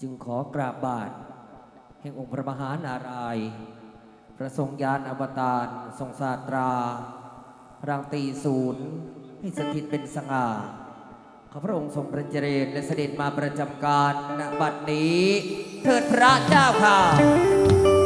จึงขอกราบบาทแห่งองค์พระมหานารายณ์พระสงรงยานอวตารทรงศาสตราพรังตีศูนย์ให้สถิตเป็นสง่าข้าพระองค์ทรงประเจริญและเสด็จมาประจำการณบัดนี้ เถิดพระเจ้าค่ะ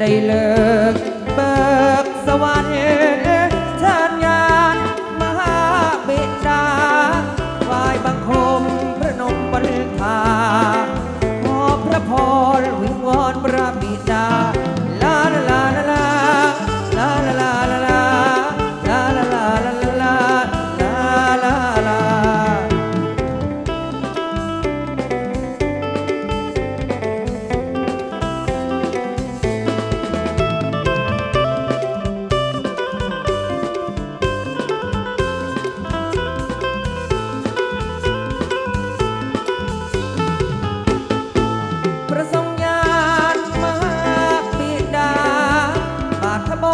Taylor.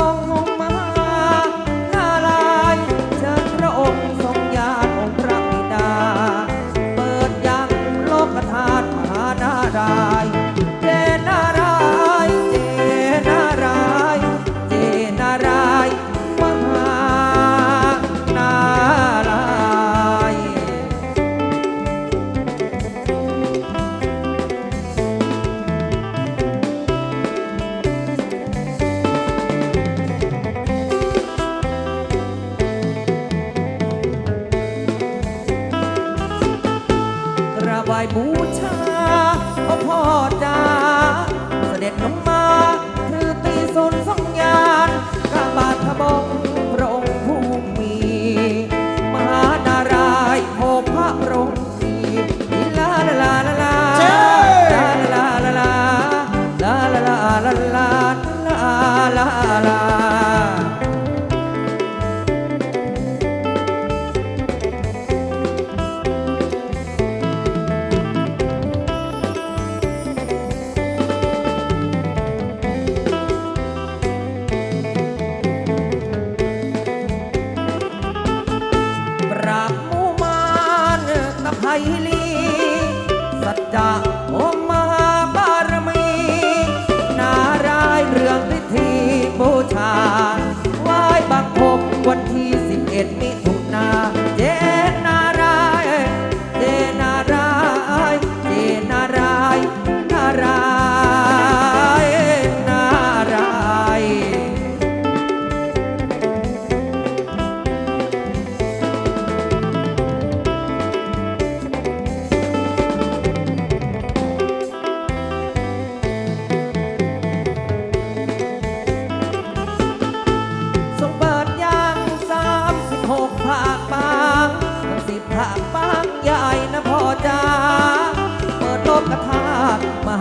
long Bible.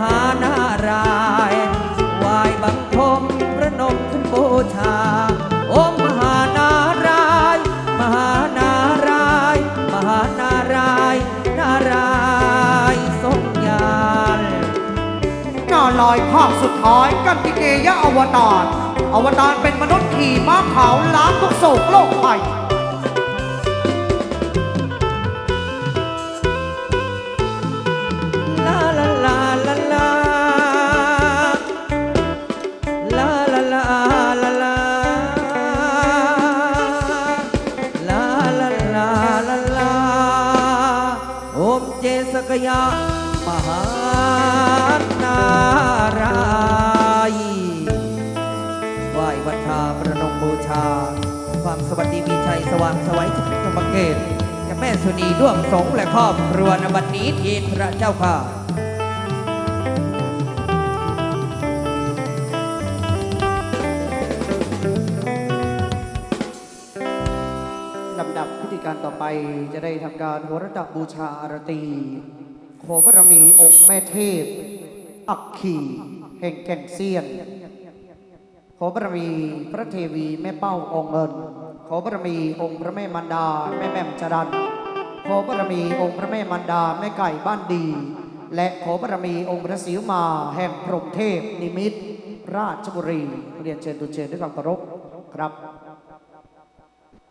หานารายวายบังคมพระนมขึ้นบูชา องค์มหานาราย มหานาราย มหานาราย นารายทรงยานหนาลอยภาคสุดท้ายกันติเกยะอวตารอวตารเป็นมนุษย์ขี่ม้าขาวล้างทุกโศกโลกภัย ยะมหานารายไหว้วันทาประนมบูชา ความสวัสดีมีชัยสว่างสวัยธรรมเกตจะแม่สุนีร่วมสงและครอบครัวนบัดนี้ทีพระเจ้าค่ะลำดับพิธีการต่อไปจะได้ทำการหัวระดับบูชาอารตี ขอบารมีองค์แม่เทพ อักขีแห่งแก่นเซียน ขอบารมีพระเทวีแม่เป้าองค์เงิน ขอบารมีองค์พระแม่มันดา แม่แม่มจรันขอบารมีองค์พระแม่มันดาแม่ไก่บ้านดี และขอบารมีองค์พระศรีมาแห่งพรหมเทพนิมิตรราชบุรีเรียนเชิญตุเชิญด้วยความเคารพครับ